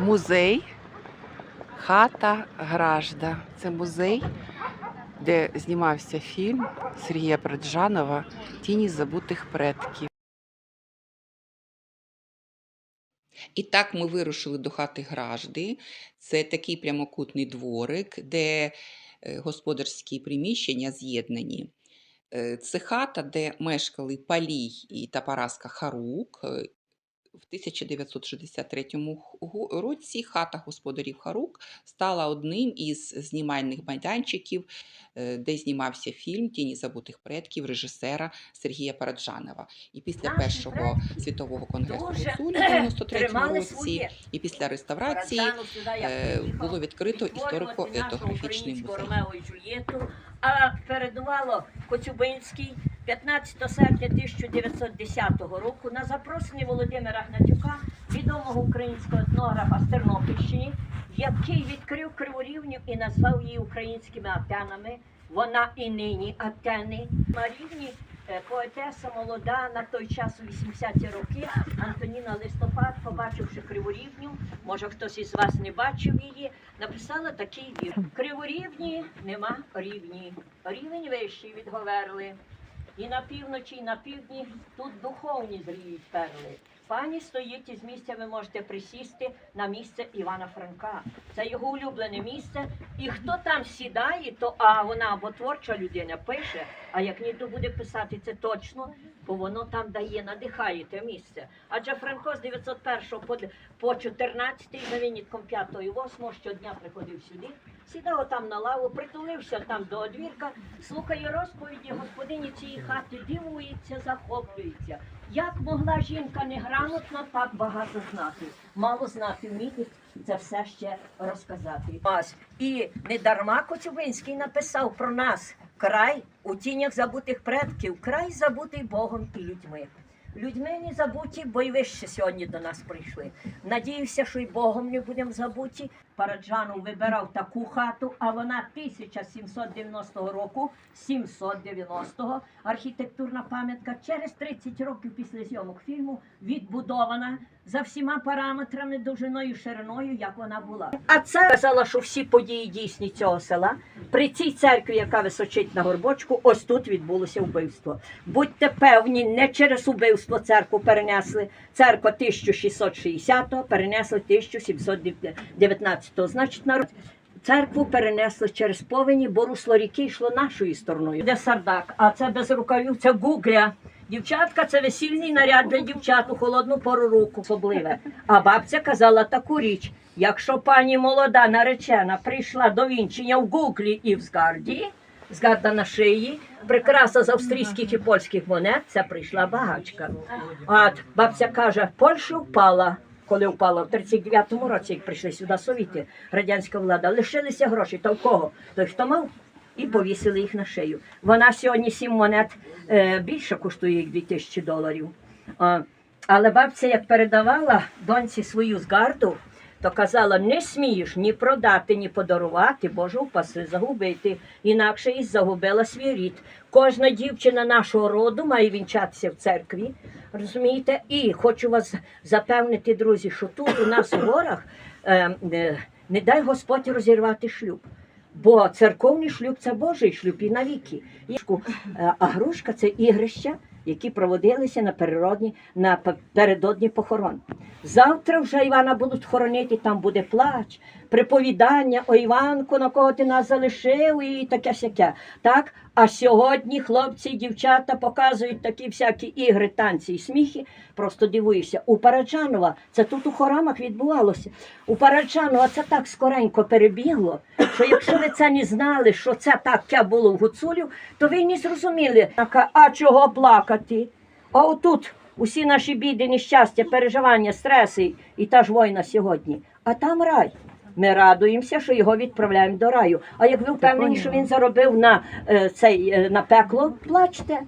музей Хата Гражда. Це музей, де знімався фільм Сергія Браджанова Тіні забутих предків. І так ми вирушили до хати Гражди. Це такий прямокутний дворик, де е, господарські приміщення з'єднані. Е, Це хата, де мешкали Палій і та Параска Харук. В 1963 гу- році хата господарів Харук стала одним із знімальних майданчиків, е, де знімався фільм Тіні забутих предків режисера Сергія Параджанова. І після Наші першого світового конгресу Гуцулі в 93 тримали році і після реставрації е, було відкрито історико-етнографічний музей. А передувало Коцюбинський 15 серпня 1910 року на запрошення Володимира Гнатюка, відомого українського етнографа з Тернопільщини, який відкрив Криворівню і назвав її українськими Атенами. Вона і нині Атени. На рівні е, поетеса молода на той час у 80-ті роки Антоніна Листопад, побачивши Криворівню, може хтось із вас не бачив її, написала такий вір. Криворівні нема рівні. Рівень вищий від Говерли. І на півночі, і на півдні тут духовні зріють перли. Пані стоїть із місця, ви можете присісти на місце Івана Франка. Це його улюблене місце. І хто там сідає, то а вона або творча людина пише, а як ні, то буде писати це точно, бо воно там дає, надихає те місце. Адже Франко з 901 по, по 14 за винятком 5 і 8 щодня приходив сюди, сідав там на лаву, притулився там до одвірка, слухає розповіді господині цієї хати, дивується, захоплюється. Як могла жінка неграмотно так багато знати? Мало знати вміти це все ще розказати. І не дарма Коцюбинський написав про нас край у тінях забутих предків, край забутий Богом і людьми. Людьми не забуті, бо й ви ще сьогодні до нас прийшли. Надіюся, що й Богом не будемо забуті. Параджанов вибирав таку хату, а вона 1790 року, 790-го, архітектурна пам'ятка через 30 років після зйомок фільму відбудована за всіма параметрами, довжиною, шириною, як вона була. А це казала, що всі події дійсні цього села. При цій церкві, яка височить на горбочку, ось тут відбулося вбивство. Будьте певні, не через убивство церкву перенесли. Церква 1660-го перенесли 1719 то значить народ. Церкву перенесли через повені, бо русло ріки йшло нашою стороною. Де сардак, а це без рукавів, це гугля. Дівчатка це весільний наряд для дівчат у холодну пору руку особливе. А бабця казала таку річ: якщо пані молода наречена прийшла до вінчення в гуглі і в згарді, згарда на шиї, прикраса з австрійських і польських монет, це прийшла багачка. А бабця каже, Польща впала. Коли впала в 39-му році, як прийшли сюди совіти, радянська влада, лишилися гроші. То в кого? Той, хто мав, і повісили їх на шию. Вона сьогодні сім монет е, більше коштує як 2000 доларів. Але бабця, як передавала доньці свою згарду, то казала, не смієш ні продати, ні подарувати, Боже упаси, загубити. Інакше і загубила свій рід. Кожна дівчина нашого роду має вінчатися в церкві. Розумієте? І хочу вас запевнити, друзі, що тут у нас в горах е, е, не дай Господь розірвати шлюб. Бо церковний шлюб це Божий шлюб і навіки. Е, А грушка це ігрища, які проводилися на природні, на передодні похорон. Завтра вже Івана будуть хоронити, там буде плач, приповідання, о Іванку, на кого ти нас залишив, і таке сяке. Так? А сьогодні хлопці і дівчата показують такі всякі ігри, танці і сміхи. Просто дивуєшся. У Параджанова це тут у хорамах відбувалося. У Параджанова це так скоренько перебігло, що якщо ви це не знали, що це таке було в Гуцулів, то ви не зрозуміли, а чого плакати? А отут усі наші біди, нещастя, переживання, стреси і та ж війна сьогодні. А там рай. Ми радуємося, що його відправляємо до раю. А як ви впевнені, що він заробив на е, цей е, на пекло, плачте.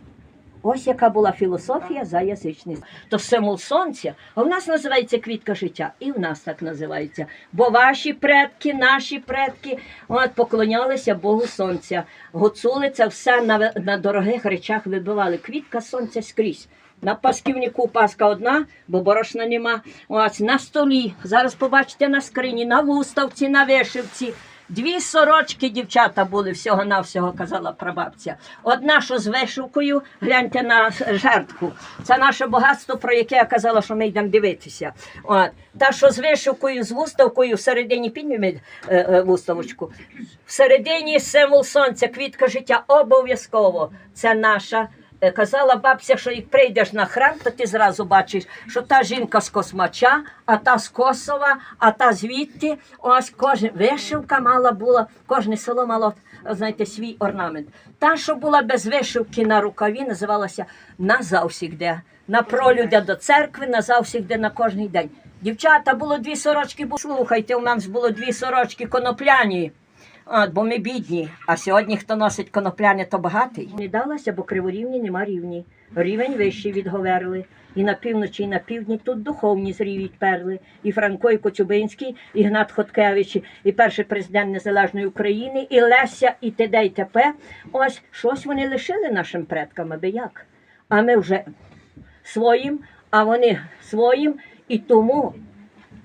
Ось яка була філософія за язичність. То символ сонця, а в нас називається квітка життя, і в нас так називається. Бо ваші предки, наші предки от, поклонялися Богу Сонця. Гуцули це все на, на дорогих речах вибивали. Квітка сонця скрізь. На пасківнику паска одна, бо борошна нема. Ось на столі. Зараз побачите на скрині, на вуставці, на вишивці. Дві сорочки дівчата були всього-навсього, казала прабабця. Одна, що з вишивкою, гляньте на жертву. Це наше багатство, про яке я казала, що ми йдемо дивитися. От. Та, що з вишивкою, з вуставкою, всередині підніми е, е, вуставочку. Всередині символ сонця, квітка життя обов'язково. Це наша. Е, Казала бабця, що як прийдеш на храм, то ти зразу бачиш, що та жінка з космача, а та з Косова, а та звідти. Ось кожен вишивка мала була, кожне село мало знаєте, свій орнамент. Та, що була без вишивки на рукаві, називалася назавсігде. На пролюдя до церкви, назавсігде на кожний день. Дівчата, було дві сорочки, бо слухайте, у нас було дві сорочки конопляні. От, бо ми бідні. А сьогодні хто носить конопляне, то багатий. Не далося, бо криворівні нема рівні. Рівень вищий від Говерли. І на півночі, і на півдні тут духовні зрівіть перли. І Франко, і Коцюбинський, і Гнат Хоткевич, і перший президент Незалежної України, і Леся, і т.д. і т.п. Ось щось вони лишили нашим предкам, аби як. А ми вже своїм, а вони своїм. І тому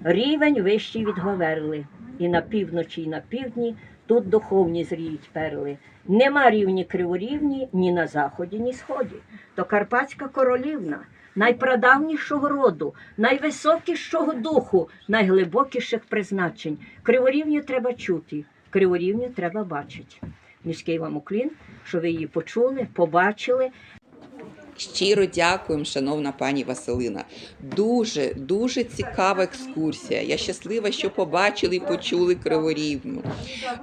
рівень вищий від Говерли. І на півночі, і на півдні тут духовні зріють перли. Нема рівні криворівні ні на заході, ні сході. То Карпатська королівна, найпрадавнішого роду, найвисокішого духу, найглибокіших призначень. Криворівню треба чути, криворівню треба бачити. Низький вам уклін, що ви її почули, побачили. Щиро дякуємо, шановна пані Василина. Дуже дуже цікава екскурсія. Я щаслива, що побачили і почули Криворівню.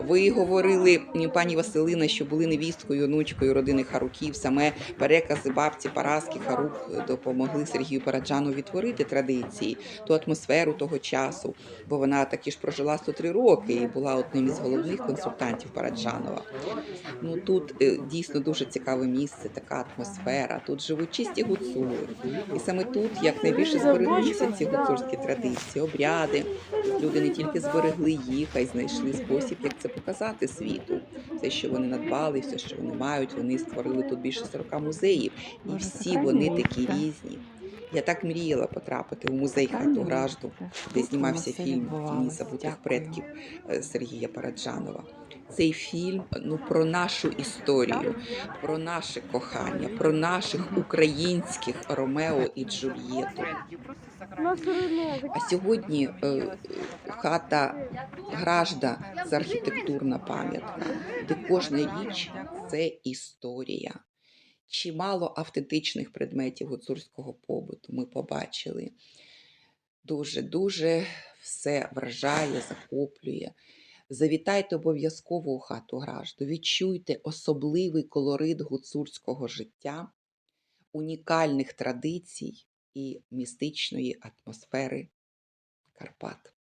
Ви говорили, пані Василина, що були невісткою, онучкою родини Харуків. Саме перекази бабці Параски Харук допомогли Сергію Параджану відтворити традиції, ту атмосферу того часу, бо вона таки ж прожила 103 роки і була одним із головних консультантів Параджанова. Ну тут е, дійсно дуже цікаве місце, така атмосфера. Тут живуть чисті гуцули. І саме тут як найбільше збереглися ці гуцульські традиції, обряди. Люди не тільки зберегли їх, а й знайшли спосіб, як це показати світу. Все, що вони надбали, все, що вони мають, вони створили тут більше 40 музеїв, і всі вони такі різні. Я так мріяла потрапити у музей хату Гражду, де знімався фільм Тіні забутих предків е, Сергія Параджанова. Цей фільм ну про нашу історію, про наше кохання, про наших українських Ромео і Джульєту. А сьогодні е, хата Гражда це архітектурна пам'ятка, де кожна річ це історія. Чимало автентичних предметів гуцульського побуту ми побачили. Дуже-дуже все вражає, захоплює. Завітайте обов'язково у хату Гражду, відчуйте особливий колорит гуцульського життя, унікальних традицій і містичної атмосфери Карпат.